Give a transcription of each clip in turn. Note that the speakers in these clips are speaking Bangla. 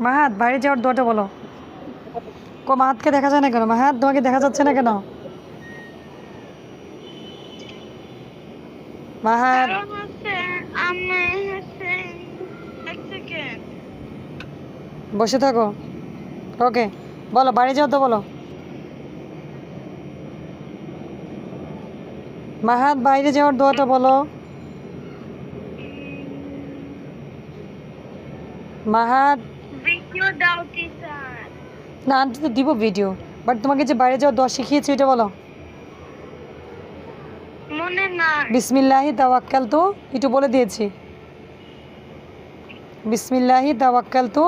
মাহাত বাইরে যাওয়ার দোয়াটা বলো। কো মাহাতকে দেখা যায় না কেন? মাহাত তোমাকে দেখা যাচ্ছে না কেন? মাহাত। বসে থাকো। ওকে বলো বাড়ি যাও তো বলো। মাহাত বাইরে যাওয়ার দোয়াটা বলো। মাহাত ভিডিও দাও টিচার না তো দিব ভিডিও বাট তোমাকে যে বাইরে শিখিয়েছি এটা বলো। মনে নাই। বিসমিল্লাহি তাওয়াক্কাল তো একটু বলে দিয়েছি। বিসমিল্লাহি তাওয়াক্কাল তো।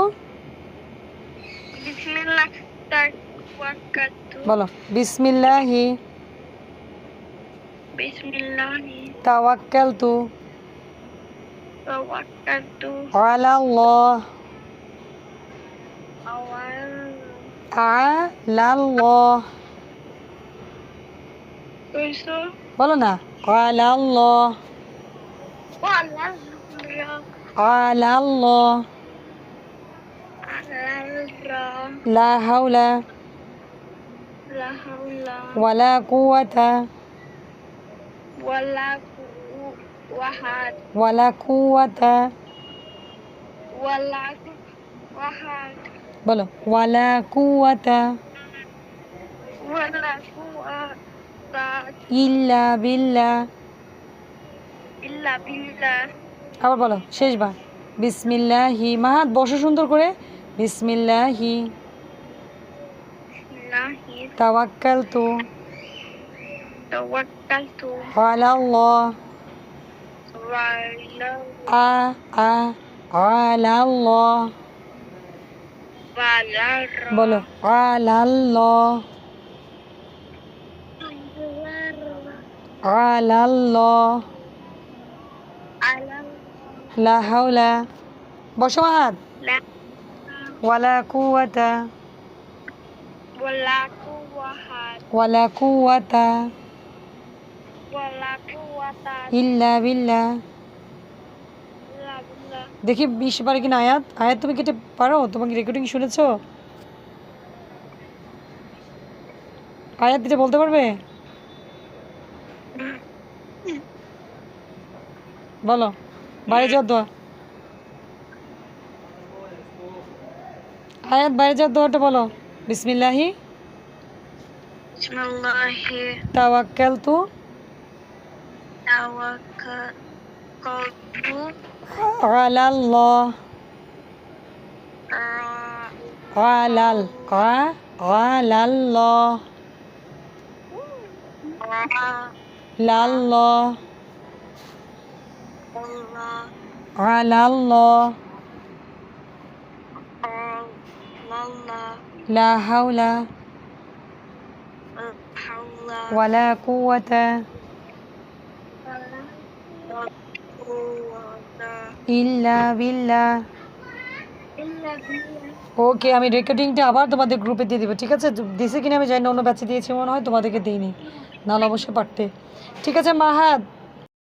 বিসমিল্লাহ বলো বিসমিল্লাহি। বিসমিল্লাহ তাওয়াক্কাল তো। তাওয়াক্কালতু আলাল্লাহ। আওয়াল আলাল্লাহ কইছো বলো না আলাল্লাহ ওয়াল্লাহ আলাল্লাহ আল্লাহ লা হাওলা লা হাওলা ওয়ালা কুওয়াতা ওয়ালা কুওয়াহাদ ওয়ালা কুওয়াতা ওয়ালা ওয়াহাদ বলো ওয়ালা কুওয়াতা। ওয়ালা কুওয়াতা। ইল্লা বিল্লাহ ইল্লা বিল্লাহ আবার বলো শেষবার। বিসমিল্লাহি মাহাত বসো সুন্দর করে। বিসমিল্লাহি। তাওয়াক্কালতু। তাওয়াক্কালতু। আলাল্লাহ। আ আ আলাল্লাহ। বলো আলাল্লাহ আলাল্লাহ আলাম লা হাওলা বসো মাহাত লা ওয়ালা কুওয়াতা ওয়ালা কুওয়াহাদ ওয়ালা কুওয়াতা ওয়ালা কুওয়াতা ইল্লা বিল্লাহ ইল্লা বিল্লাহ দেখি বিশ পারে কিনা আয়াত। আয়াত তুমি কেটে পারো? তোমাকে রেকর্ডিং শুনেছো? আয়াত দিতে বলতে পারবে? বলো বাইরে যাওয়ার দোয়া। আয়াত বাইরে যাওয়ার দোয়াটা বলো। বিসমিল্লাহি। বিসমিল্লাহি। তাওয়াক্কালতু। তাওয়াক্কালতু আলাল্লাহ আলাল আলাল্লাহ লাল্লাহ আলাল্লাহ লা হাওলা ওয়ালা কুওয়াতা ইল্লা বিল্লা। ওকে আমি রেকর্ডিংটা আবার তোমাদের গ্রুপে দিয়ে দেবো, ঠিক আছে? দিছে কিনা আমি জানি না, অন্য ব্যাচে দিয়েছি, মনে হয় তোমাদেরকে দিইনি। নাহলে অবশ্যই পারতে। ঠিক আছে, মাহাত।